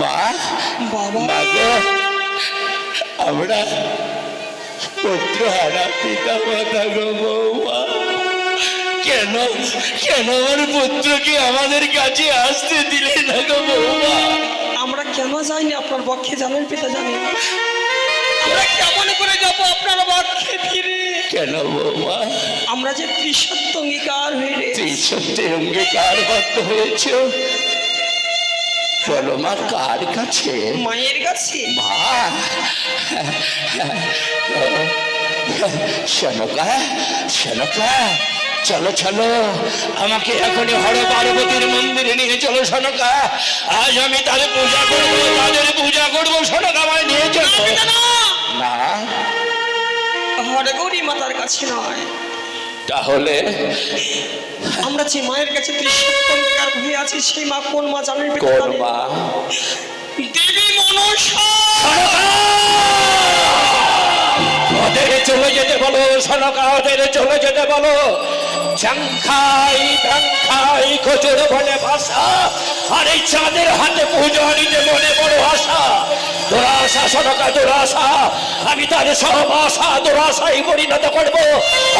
মা বাবা। মা গো আমরা পুত্র হারা পিতা মাতা গো বৌমা। কেন কেন আমার পুত্রকে আমাদের কাছে আসতে দিলে না গো বৌমা? আমরা কেন যাইনি আপনার পক্ষে জানেন পিতা জানেন আমরা কেমন করে যাব আপনার পক্ষে ফিরে? কেন বৌমা? আমরা যে ত্রিসত্য অঙ্গীকার হয়ে রে তুই সত্যি অঙ্গীকার বদ্ধ হয়েছ। বলো মা কার কাছে? মায়ের কাছে। মা। শোনকা শোনকা চলো চলো। আমাকে এখনই হর পার্বতীর মন্দিরে নিয়ে চলো শোনকা আজ আমি তাদের পূজা করব তাদের পূজা করব শোনকা আমায় নিয়ে চলো। না। না। হরে গৌরী মাতার কাছে নয়। তাহলে? আমরা যে মায়ের কাছে ত্রিসত্য অঙ্গীকার হয়ে আছি সেই মা কোন মা জানেন? কোন? মা? দেবী মনসা ওদের চলে যেতে বলো সনকা ওদের চলে যেতে বলো। চাংখাই ব্যাংখাই খোঁজর বলে ভাষা। আর এই চাঁদের হাতে পুজো নিতে মনে বড় আশা। দুরাশা সনকা দুরাশা। আমি তার সব আশা দুরাশাই পরিণত করব।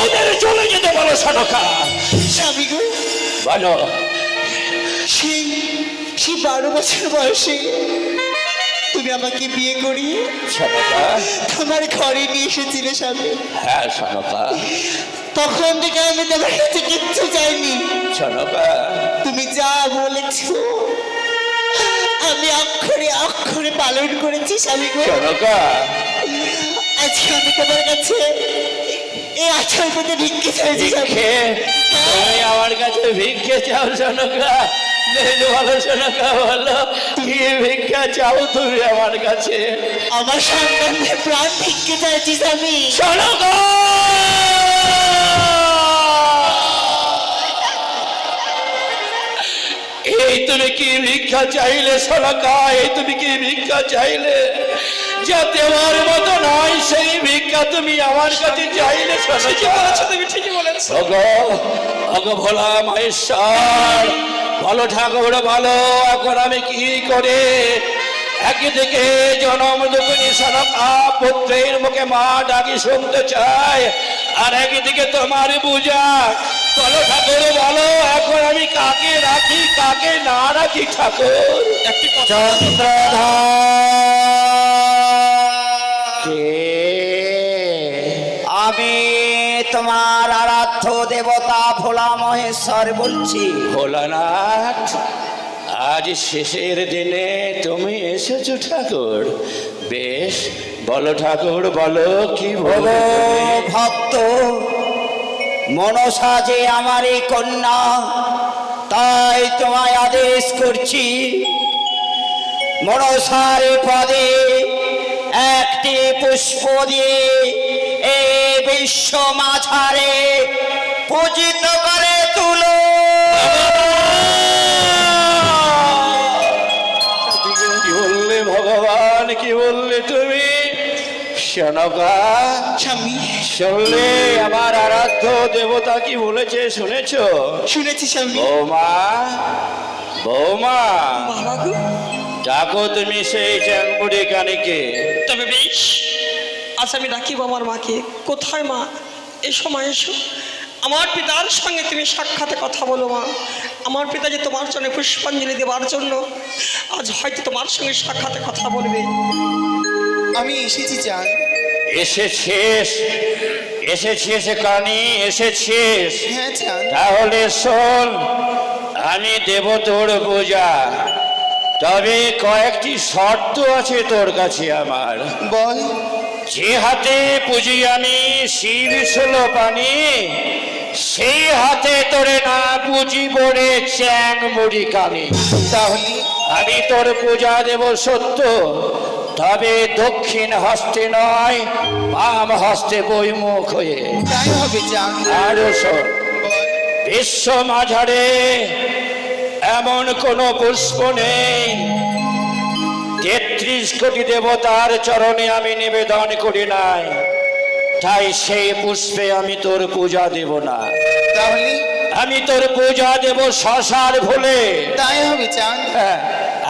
ওদের চলে যেতে বলো সনকা। স্বামী বলো। সেই সেই বারো বছর বয়সে তুমি আমাকে বিয়ে করি তোমার ঘরে নিয়ে এসেছিল স্বামী। হ্যাঁ সনকা। তখন থেকে আমি তোমার কাছে কিচ্ছু চাইনি। সনকা। তুমি যা বলেছ আমি অক্ষরে অক্ষরে পালন করেছি স্বামী গো। সনকা। আজকে আমি তোমার কাছে এই আচল পেতে ভিক্ষে চাইছি স্বামী ভিক্ষে? তুমি আমার কাছে ভিক্ষে চাও বলো কি ভিক্ষা চাও তুমি আমার কাছে? আমার সন্তানদের প্রাণ ভিক্ষে চাইছি স্বামী। শোনকা এই তুমি কি ভিক্ষা চাইলে শোনকা এই তুমি কি ভিক্ষা চাইলে? যা দেওয়ার মতো নয় সেই ভিক্ষা তুমি আমার কাছে চাইলে তুমি ঠিকই বলেছ। ওগো ওগো ভোলা মহেশ্বর। ভালো ঠাকুর ভালো এখন আমি কি করে একদিকে জনম দুগুনি সনকা পুত্রের মুখে মা ডাকি শুনতে চায় আর একদিকে তোমার পূজা। বলো ঠাকুর বলো। কাকে রাখি কাকে না রাখি ঠাকুর? একটি কথা কে? আমি তোমার আরাধ্য দেবতা ভোলা মহেশ্বর বলছি। ভোলানাথ আজ শেষের দিনে তুমি এসেছ ঠাকুর। বেশ বলো ঠাকুর বলো কি বলো বলো ভক্ত মনসা যে আমার এই কন্যা তাই তোমায় আদেশ করছি মনসার পদে একটি পুষ্প দিয়ে এই বিশ্ব মাঝারে পূজিত করে তুলো। কি বললে ভগবান কি বললে তুমি? শোনকা স্বামী। শুনলে আমার আরাধ্য দেবতা কি বলেছে শুনেছ? শুনেছি স্বামী। বৌমা বৌমা। ডাকো তুমি সেই চ্যাংবুড়ি কানিকে। তবে বেশ আজ আমি ডাকিব আমার মাকে। কোথায় মা? এই সময় এসো। আমার পিতার সঙ্গে তুমি সাক্ষাতে কথা বলো মা। আমার পিতা যে তোমার জন্য পুষ্পাঞ্জলি দেওয়ার জন্য আজ হয়তো তোমার সঙ্গে সাক্ষাতে কথা বলবে। আমি এসেছি চান। এসেছিস? এসেছিস কানি এসেছিস হ্যাঁ তাহলে শোন আমি দেব তোর পূজা। তবে কয়েকটি শর্ত আছে তোর কাছে আমার। বল। যে হাতে পুজি আমি শিব ষোলো পানি সেই হাতে তোরে না পুজি পড়ে চ্যাং মুড়ি কানি তাহলে আমি তোর পূজা দেব সত্য। তবে দক্ষিণ হস্তে নয় বাম হস্তে বইমুখ হয়ে। আরও বিশ্ব মাঝারে এমন কোন পুষ্প নেই। তেত্রিশ কোটি দেবতার চরণে আমি নিবেদন করি নাই। তাই সেই পুষ্পে আমি তোর পূজা দেব না। তাহলে? আমি তোর পূজা দেব শশার ভুলে তাই হবে চান হ্যাঁ,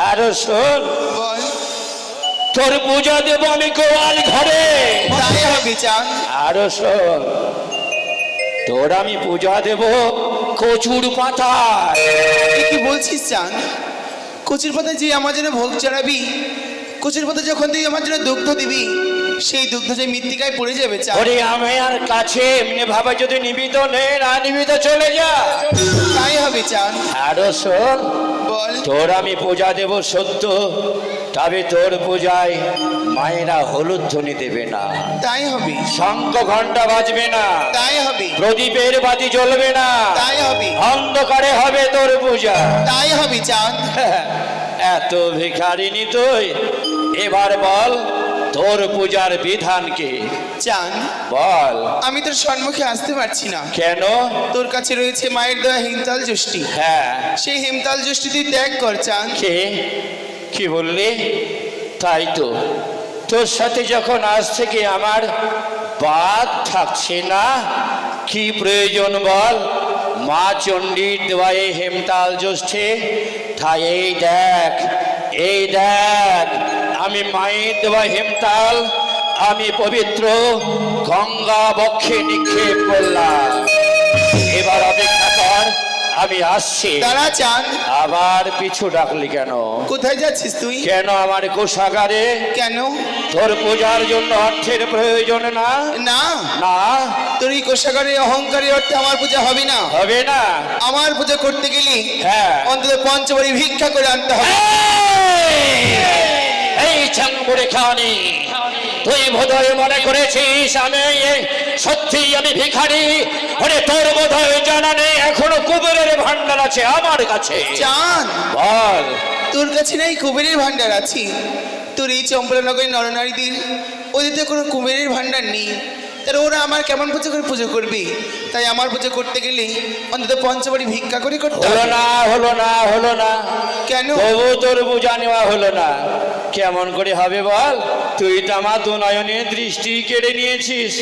আর শোন তোর পূজা দেব আমি গোয়াল ঘরে। আর শোন তোর আমি পূজা দেব কচুর পাতায়। কি বলছিস চান কচুর পাতা যে আমার জন্য ভোগ চড়াবি কচুর পাতা যখন তুই আমার জন্য দুগ্ধ দিবি সেই দুগ্ধ যে মৃত্তিকায় পড়ে যাবে ওরে আমি আর কাছে এমনি ভাবে যদি নিবিত নেই না নিবিত চলে যা। তাই হবে চান আরও শোন বল। তোর আমি পূজা দেব সত্য। তবে তোর পূজায় মায়েরা হলুদ ধ্বনি দেবে না। তাই হবে। শঙ্খ ঘণ্টা বাজবে না। তাই হবে। প্রদীপের বাতি জ্বলবে না। তাই হবে। অন্ধকারে হবে তোর পূজা। তাই হবে চান এত ভিখারিনি তুই এবার বল তোর পূজার বিধান কি? চান বল। আমি তোর সম্মুখে আসতে পারছি না। কেন? তোর কাছে রয়েছে মায়ের দেওয়া হিমতাল জ্যোষ্ঠী হ্যাঁ। সেই হিমতাল জ্যোষ্ঠী তুই ত্যাগ কর চান কে? কি বললি? তাই তো। তোর সাথে যখন আজ থেকে আমার বাদ থাকছে না, কি প্রয়োজন বল? মা চণ্ডীর দেওয়ায় হেমতাল জ্যোষ্ঠে তাই এই দেখ এই দেখ, আমি মায়ের দেওয়া হেমতাল, আমি পবিত্র গঙ্গা বক্ষে নিক্ষেপ করলাম। এবার অপেক্ষা আমি আসছি। দাঁড়া চান। আবার পিছু ডাকলি কেন? কোথায় যাচ্ছিস তুই? কেন আমার কোষাগারে? কেন? তোর পূজার জন্য অর্থের প্রয়োজন না? না। না। তোর এই কোষাগারে অহংকারী অর্থে আমার পূজা হবে না। হবে না। আমার পূজা করতে গেলে হ্যাঁ। অন্তত পঞ্চবাড়ি ভিক্ষা করে আনতে হবে। এই! চাঙ্গুরে খানি তুই বোধহয় মনে করেছিস আমি সত্যি আমি ভিখারি? ওরে তোর বোধহয় জানা নেই। এখনও কুবেরের আছে আমার কাছে। চান বল। তোর কাছে নেই কুবেরের ভান্ডার আছে? তোর এই চম্পলানগরের নরনারীদের ওদের তো কোনো কুবেরের ভান্ডার নেই। তাহলে ওরা আমার কেমন পুজো করে পুজো করবে? তাই আমার পুজো করতে গেলে অন্তত পঞ্চবাড়ি ভিক্ষা করে করতে হলো না হলো না হলো না। কেন? তবু তোর বোঝা নেওয়া হলো না। কেমন করে হবে বল? তুই তো আমার দু নয়নে দৃষ্টি কেড়ে নিয়েছিস।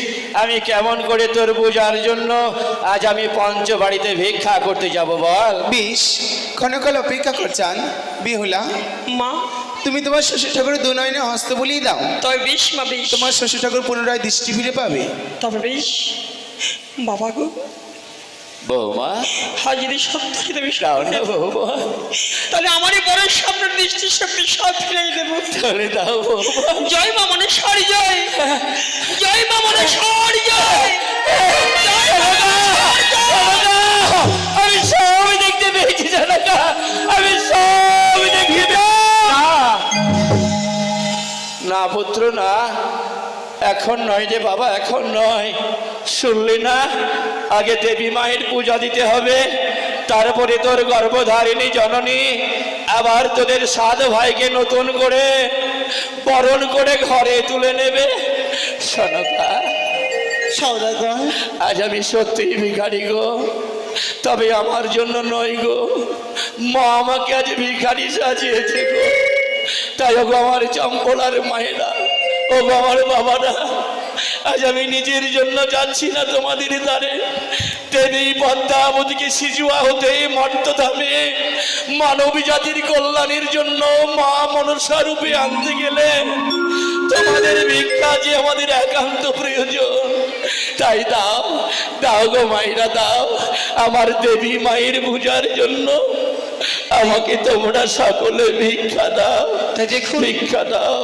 আমি কেমন করে তোর বোঝার জন্য আজ আমি পঞ্চবাড়িতে ভিক্ষা করতে যাব বল। বেশ ক্ষণকাল অপেক্ষা করছান বিহুলা মা। তুমি তোমার শ্বশুর ঠাকুরের দু নয়নে হস্ত বলিয়ে দাও। তবে বেশ মা বেশ তোমার শ্বশুর ঠাকুর পুনরায় দৃষ্টি ফিরে পাবে। তবে বেশ বাবা গো বৌমা? হ্যাঁ দাও না বৌমা। তাহলে আমারই বড় সব ফিরিয়ে দেবো। তাহলে দাও জয় মা মনে সরি জয়। জয় মা মনে সরি জয়। জয় মা সরি জয়। আমি সব দেখতে পেয়েছি জানাকা। আমি সব দেখতে পেয়েছি। না। না পুত্র না। এখন নয় রে বাবা এখন নয়। শুনলি না? আগে দেবী মায়ের পূজা দিতে হবে। তারপরে তোর গর্ভধারিণী জননী আবার তোদের সাত ভাইকে নতুন করে বরণ করে ঘরে তুলে নেবে। সনকা সৌদাগর আজ আমি সত্যিই ভিখারি গো। তবে আমার জন্য নয় গো। মা আমাকে আজ ভিখারি সাজিয়েছে গো। তাই ওগো আমার চম্পলার মায়েরা ও গো আমার বাবারা আজ আমি নিজের জন্য যাচ্ছি না তোমাদের দ্বারে। দেবী পদ্মাবতীকে শিশুয়া হতে মর্তধামে। মানব জাতির কল্যাণের জন্য মা মনসা রূপে আনতে গেলে তোমাদের ভিক্ষা যে আমাদের একান্ত প্রয়োজন। তাই দাও দাও গো মায়েরা দাও আমার দেবী মায়ের পূজার জন্য। আমাকে তোমরা সকলে ভিক্ষা দাও ভিক্ষা দাও।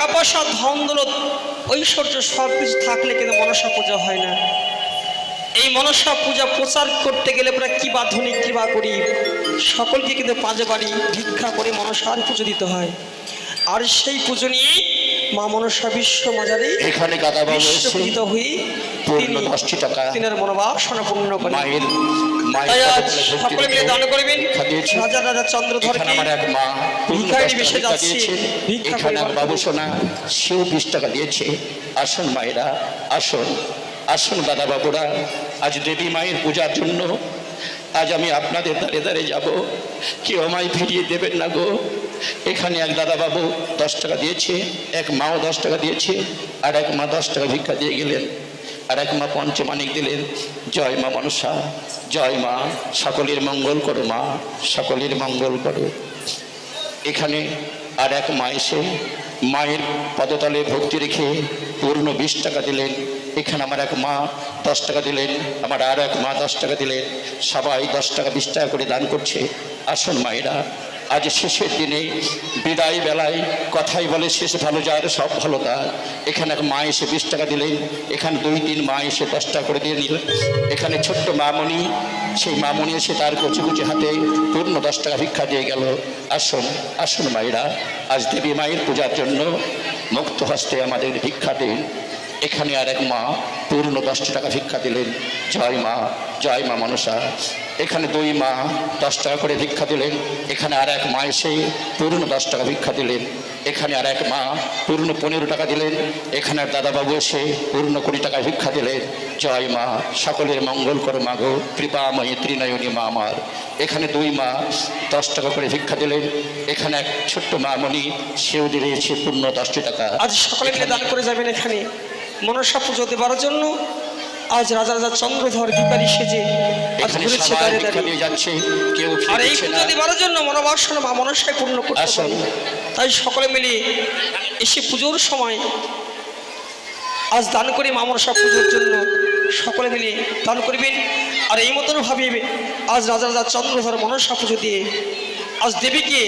টাকা পয়সা ধন দৌলত ঐশ্বর্য সব কিছু থাকলে কিন্তু মনসা পূজা হয় না। এই মনসা পূজা প্রচার করতে গেলে পরে কী বা ধনী, কী বা করি সকলকে কিন্তু পাঁচ বাড়ি ভিক্ষা করে মনসার পুজো দিতে হয়। আর সেই পুজো নিয়ে মা মনসা বিশ্ব মাজারে এখানে গাদা বাবু বিশ্ব হয়ে পূর্ণ দশটি টাকা তিনার মনোবাসনা পূর্ণ করেন। মায়ের সকলে মিলে দান করবেন। রাজা রাজা চন্দ্রধরকে এখানে আমার এক মা ভিখারি বেশে যাচ্ছে। এখানে এক বাবু সোনা সেও বিশ টাকা দিয়েছে। আসুন মায়েরা আসুন। আসুন দাদা বাবুরা আজ দেবী মায়ের পূজার জন্য। আজ আমি আপনাদের দাঁড়ে দাঁড়ে যাব। কেউ আমায় ফিরিয়ে দেবেন না গো। এখানে এক দাদা বাবু দশ টাকা দিয়েছে, এক মাও দশ টাকা দিয়েছে, আর এক মা দশ টাকা ভিক্ষা দিয়ে গেলেন, আর এক মা পঞ্চমানিক দিলেন, জয় মা মনসা, জয় মা, সকলের মঙ্গল করো মা, সকলের মঙ্গল করো। এখানে আর এক মা এসে মায়ের পদতলে ভক্তি রেখে পূর্ণ বিশ টাকা দিলেন। এখানে আমার এক মা দশ টাকা দিলেন, আমার আর এক মা দশ টাকা দিলেন। সবাই দশ টাকা, বিশ টাকা করে দান করছে। আসুন মায়েরা আজ শেষের দিনে, বিদায় বেলায় কথাই বলে শেষ ভালো যার সব ভালো তার। এখানে এক মা এসে বিশ টাকা দিলেন, এখানে দুই তিন মা এসে দশ টাকা করে দিয়ে নিল এখানে ছোট্ট মামনি, সেই মামনি এসে তার কচি কচি হাতে পূর্ণ দশ টাকা ভিক্ষা দিয়ে গেল। আসুন আসুন মায়েরা, আজ দেবী মায়ের পূজার জন্য মুক্ত হস্তে আমাদের ভিক্ষা দিন। এখানে আর এক মা পূর্ণ দশ টাকা ভিক্ষা দিলেন। জয় মা জয় মা মনসা। এখানে দুই মা দশ টাকা করে ভিক্ষা দিলেন এখানে আর এক মা এসে পূর্ণ দশ টাকা ভিক্ষা দিলেন এখানে আর এক মা পূর্ণ পনেরো টাকা দিলেন এখানে আর দাদাবাবু এসে পূর্ণ কুড়ি টাকা ভিক্ষা দিলেন জয় মা সকলের মঙ্গল করে মাগো কৃপাময়ী ত্রিনয়নী মা আমার। এখানে দুই মা দশ টাকা করে ভিক্ষা দিলেন এখানে এক ছোট্ট মা মণি সেও দিয়েছে পূর্ণ দশটি টাকা। আজ সকলে দান করে যাবেন এখানে। মনসা পুজো দেবার জন্য আজ রাজা রাজা চন্দ্রধর ভিকারি সেজে আজ ঘুরেছে দাঁড়িয়ে যাচ্ছে কেউ আর এই না। দেবার জন্য মনোবাসনা মা মনসায় পূর্ণ করতে। তাই সকলে মিলে এসে পুজোর সময় আজ দান করি মা মনসা পুজোর জন্য। সকলে মিলে দান করবেন। আর এই মতন ভাবিবে আজ রাজা রাজা চন্দ্রধর মনসা পুজো দিয়ে আজ দেবীকে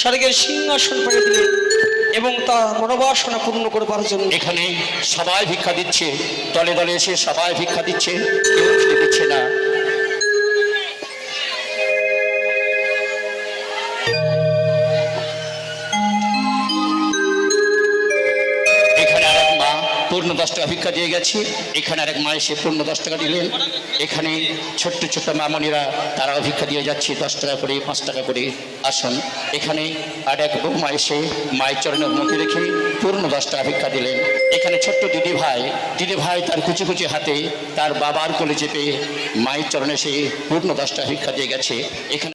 স্বর্গের সিংহাসন পেয়ে দিলেন। এবং তার মনোবাসনা পূর্ণ করবার জন্য। এখানে সবাই ভিক্ষা দিচ্ছে, দলে দলে এসে সবাই ভিক্ষা দিচ্ছে, কেউ দিচ্ছে না। পূর্ণ দশ টাকা ভিক্ষা দিয়ে গেছে। এখানে আরেক মা এসে পূর্ণ দশ টাকা দিলেন। এখানে ছোট্ট ছোট্ট মামনিরা তারাও ভিক্ষা দিয়ে যাচ্ছে। দশ টাকা করে, পাঁচ টাকা করে আসুন। এখানে আর এক বৌমা এসে মায়ের চরণে উন্নতি রেখে পূর্ণ দশ টাকা ভিক্ষা দিলেন। এখানে ছোট্ট দিদি ভাই দিদি ভাই তার কুচি কুচি হাতে তার বাবার কোলে চেপে মায়ের চরণে সে পূর্ণ দশ টাকা ভিক্ষা দিয়ে গেছে। এখানে